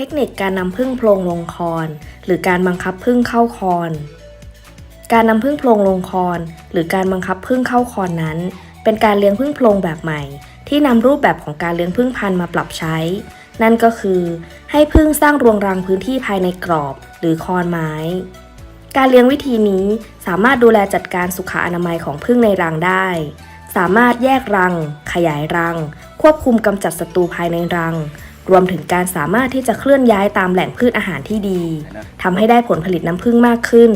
เทคนิคการนำพึ่งโพรงลงคอนหรือการบังคับพึ่งเข้าคอน การนำพึ่งโพรงลงคอนหรือการบังคับพึ่งเข้าคอนนั้น เป็นการเลี้ยงพึ่งโพรงแบบใหม่ ที่นำรูปแบบของการเลี้ยงพึ่งพันธุ์มาปรับใช้ นั่นก็คือ ให้พึ่งสร้างรวงรังพื้นที่ภายในกรอบหรือคอนไม้ การเลี้ยงวิธีนี้สามารถดูแลจัดการสุขอนามัยของพึ่งในรังได้ สามารถแยกรัง ขยายรัง ควบคุมกำจัดศัตรูภายในรัง รวมถึงการสามารถที่จะเคลื่อนย้ายตามแหล่งพืชอาหารที่ดีทำให้ได้ผลผลิตน้ำผึ้งมากขึ้น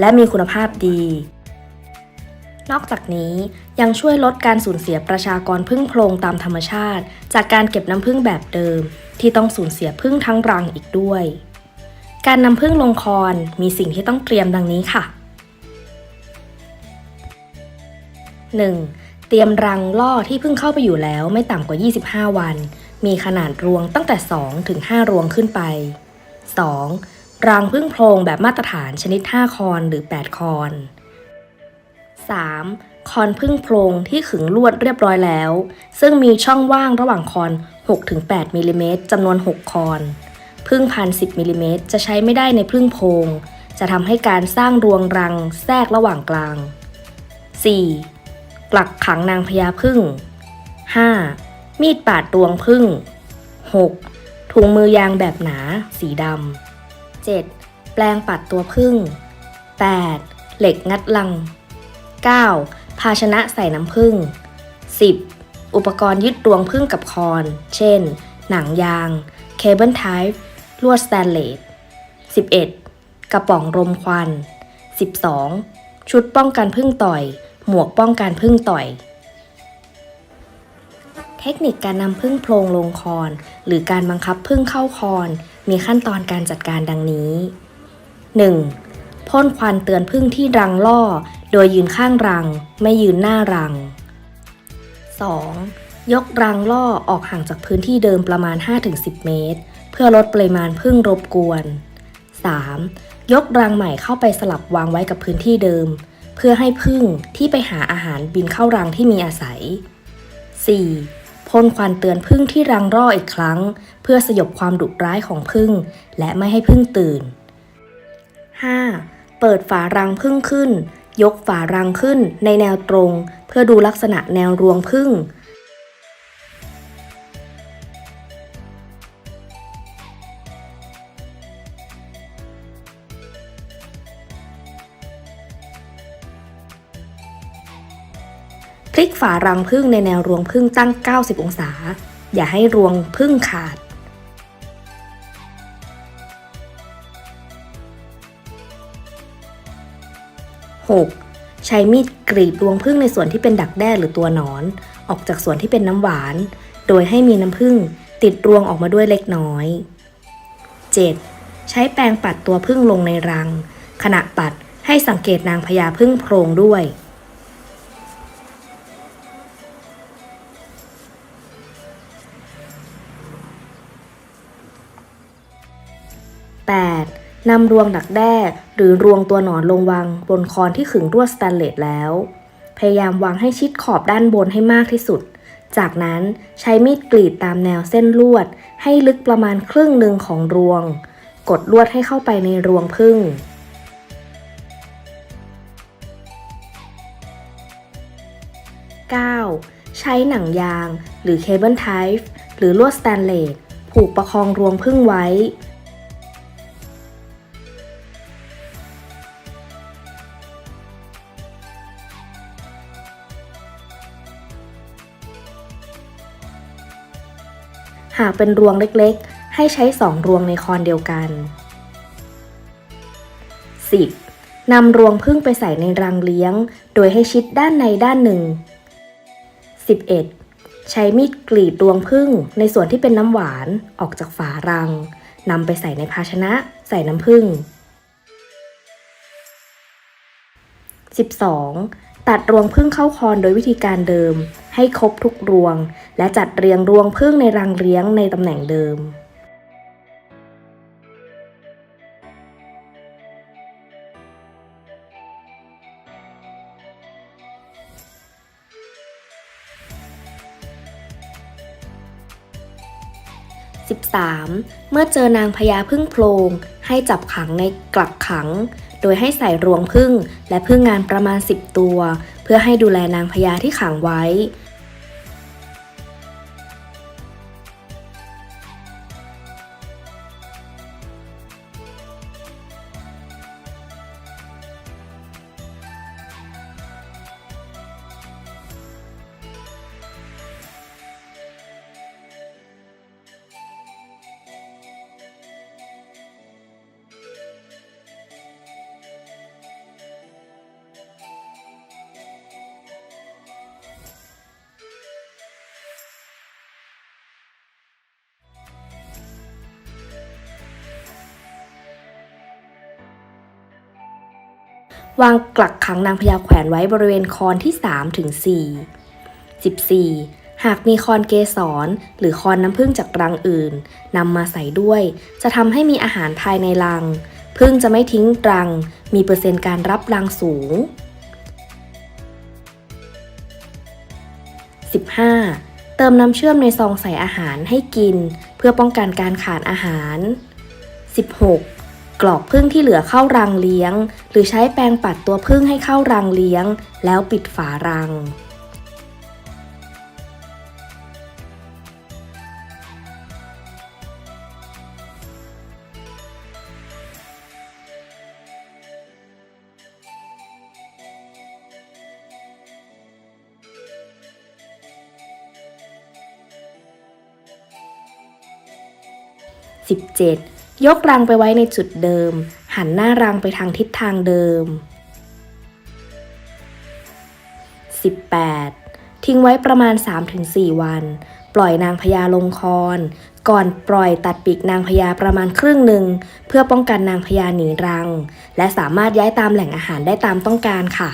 และมีคุณภาพดี นอกจากนี้ยังช่วยลดการสูญเสียประชากรพึ่งโพรงตามธรรมชาติ จากการเก็บน้ำผึ้งแบบเดิม ที่ต้องสูญเสียผึ้งทั้งรังอีกด้วย การนำผึ้งลงคอนมีสิ่งที่ต้องเตรียมดังนี้ค่ะ 1. เตรียมรังล่อที่เพิ่งเข้าไปอยู่แล้วไม่ต่ำกว่า 25 วัน มีขนาดรวงตั้งแต่ 2 ถึง 5 รวงขึ้นไป 2. รังพึ่งโพรงแบบมาตรฐานชนิด 5 คอนหรือ 8 คอน 3. คอนพึ่งโพรงที่ขึงลวดเรียบร้อยแล้ว ซึ่งมีช่องว่างระหว่างคอน 6-8มิลลิเมตรจำนวน 6 คอน พึ่งพัน 10มิลลิเมตรจะใช้ไม่ได้ในพึ่งโพรงจะทำให้การสร้างรวงรังแทรกระหว่างกลาง 4. กลักขังนางพญาพึ่ง 5. มีดปาดรวงพึ่ง 6. ถุงมือยางแบบหนา สีดำ 7. แปลงปัดตัวพึ่ง 8. เหล็กงัดลัง 9. ภาชนะใส่น้ำผึ้ง 10. อุปกรณ์ยึดรวงผึ้งกับคอน เช่น หนังยาง เคเบิลไทป์ลวดสแตนเลส 11. กระป๋องรมควัน 12. ชุดป้องกันพึ่งต่อย หมวกป้องกันพึ่งต่อย เทคนิคการนำพึ่งโพรงลงคอน หรือการบังคับพึ่งเข้าคอน มีขั้นตอนการจัดการดังนี้ 1. พ่นควันเตือนพึ่งที่รังล่อ โดยยืนข้างรัง ไม่ยืนหน้ารัง 2. ยกรังล่อออกห่างจากพื้นที่เดิมประมาณ 5-10 เมตร เพื่อลดปริมาณพึ่งรบกวน 3. ยกรังใหม่เข้าไปสลับวางไว้กับพื้นที่เดิม เพื่อให้พึ่งที่ไปหาอาหารบินเข้ารังที่มีอาศัย 4. พ่นควันเตือนพึ่งที่รังร่ออีกครั้ง เพื่อสยบความดุร้ายของพึ่ง และไม่ให้พึ่งตื่น 5. เปิดฝารังพึ่งขึ้น ยกฝารังขึ้นในแนวตรง เพื่อดูลักษณะแนวรวงพึ่ง พลิกฝารังพึ่งในแนวรวงพึ่งตั้ง 90 องศา อย่าให้รวงพึ่งขาด 6. ใช้มีดกรีดรวงพึ่งในส่วนที่เป็นดักแด้หรือตัวหนอน ออกจากส่วนที่เป็นน้ำหวาน โดยให้มีน้ำพึ่งติดรวงออกมาด้วยเล็กน้อย 7. ใช้แปรงปัดตัวพึ่งลงในรัง ขณะปัดให้สังเกตนางพญาพึ่งโพรงด้วย 8. นำรวงดักแด้หรือรวงตัวหนอนลงวางบนคอนที่ขึงลวดสแตนเลสแล้ว พยายามวางให้ชิดขอบด้านบนให้มากที่สุด จากนั้นใช้มีดกรีดตามแนวเส้นลวด ให้ลึกประมาณครึ่งหนึ่งของรวง กดลวดให้เข้าไปในรวงพึ่ง 9. ใช้หนังยาง หรือเคเบิลไทป์หรือลวดสแตนเลสผูกประคองรวงพึ่งไว้ หากเป็นรวงเล็กๆ ให้ใช้2รวงในคอนเดียวกัน 10. นำรวงพึ่งไปใส่ในรังเลี้ยง โดยให้ชิดด้านในด้านหนึ่ง 11. ใช้มีดกรีดรวงพึ่งในส่วนที่เป็นน้ำหวานออกจากฝารังนำไปใส่ในภาชนะใส่น้ำผึ้ง 12. ตัดรวงพึ่งเข้าคอนโดยวิธีการเดิม ให้ครบทุกรวง และจัดเรียงรวงพึ่งในรังเลี้ยงในตำแหน่งเดิม 13. เมื่อเจอนางพญาพึ่งโพรงให้จับขังในกลักขัง โดยให้ใส่รวงพึ่งและพึ่งงานประมาณ 10 ตัว เพื่อให้ดูแลนางพญาที่ขังไว้ วางกลักขังนางพญาแขวนไว้บริเวณคอนที่3ถึง4 14. หากมีคอนเกสรหรือคอนน้ำผึ้งจากรังอื่นนำมาใส่ด้วย จะทำให้มีอาหารภายในรังผึ้งจะไม่ทิ้งรัง มีเปอร์เซ็นต์การรับรังสูง 15. เติมน้ำเชื่อมในซองใส่อาหารให้กิน เพื่อป้องกันการขาดอาหาร 16. กรอกพึ่งที่เหลือเข้ารังเลี้ยง หรือใช้แปรงปัดตัวพึ่งให้เข้ารังเลี้ยง แล้วปิดฝารัง 17. ยกรังไปไว้ในจุดเดิม หันหน้ารังไปทางทิศทางเดิม 18. ทิ้งไว้ประมาณ 3-4 วัน ปล่อยนางพญาลงคอนก่อนปล่อยตัดปีกนางพญาประมาณครึ่งหนึ่ง เพื่อป้องกันนางพญาหนีรัง และสามารถย้ายตามแหล่งอาหารได้ตามต้องการค่ะ